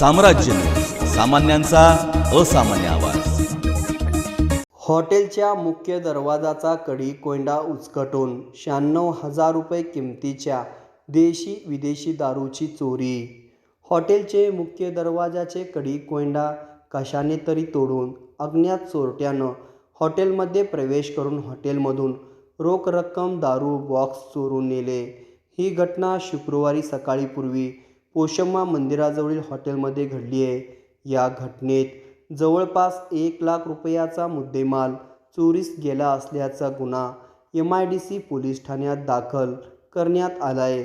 साम्राज्य. सामान्यांचा असामान्य आवाज. हॉटेलच्या मुख्य दरवाजाचा कडी कोंडा उचकटून शहाण्णव हजार रुपये किमतीच्या देशी विदेशी दारूची चोरी. हॉटेलचे मुख्य दरवाजाचे कडी कोंडा कशाने तरी तोडून अज्ञात चोरट्यानं हॉटेलमध्ये प्रवेश करून हॉटेलमधून रोख रक्कम दारू बॉक्स चोरून नेले. ही घटना शुक्रवारी सकाळी पूर्वी पोशम्मा मंदिराजवळील हॉटेलमध्ये घडली आहे. या घटनेत जवळपास एक लाख रुपयाचा मुद्देमाल चोरीस गेला असल्याचा गुन्हा M I D C police ठाण्यात दाखल करण्यात आला आहे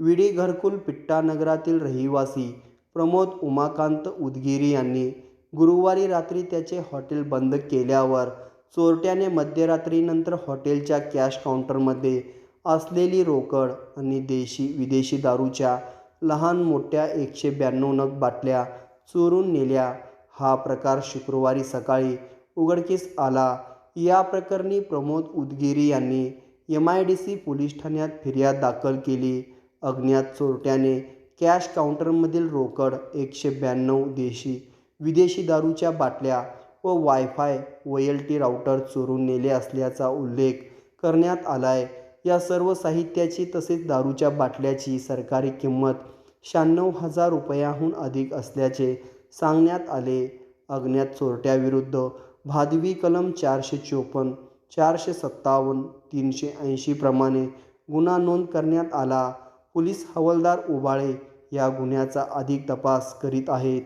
विडी घरकुल पिट्टा नगरातील रहिवासी प्रमोद उमाकांत उदगिरी यांनी गुरुवारी रात्री त्याचे हॉटेल बंद केल्यावर चोरट्याने मध्यरात्रीनंतर हॉटेलच्या कॅश काउंटरमध्ये असलेली रोकड आणि देशी विदेशी दारूच्या लहान मोठ्या एकशे ब्याण्णव नग बाटल्या चोरून नेल्या. हा प्रकार शुक्रवारी सकाळी उघडकीस आला. या प्रकरणी प्रमोद उदगिरी यांनी M I D C police ठाण्यात फिर्याद दाखल केली. अज्ञात चोरट्याने कॅश काउंटरमधील रोकड एकशे ब्याण्णव देशी विदेशी दारूच्या बाटल्या व वायफाय व एल टी राऊटर चोरून नेले असल्याचा उल्लेख करण्यात आला आहे या सर्व साहित्याची तसेच दारूच्या बाटल्याची सरकारी किंमत शहाण्णव हजार रुपयाहून अधिक असल्याचे सांगण्यात आले. अज्ञात चोरट्याविरुद्ध भादवी कलम चारशे चोपन्न चारशे सत्तावन्न तीनशे ऐंशी प्रमाणे गुन्हा नोंद करण्यात आला. पोलीस हवालदार उबाळे या गुन्ह्याचा अधिक तपास करीत आहेत.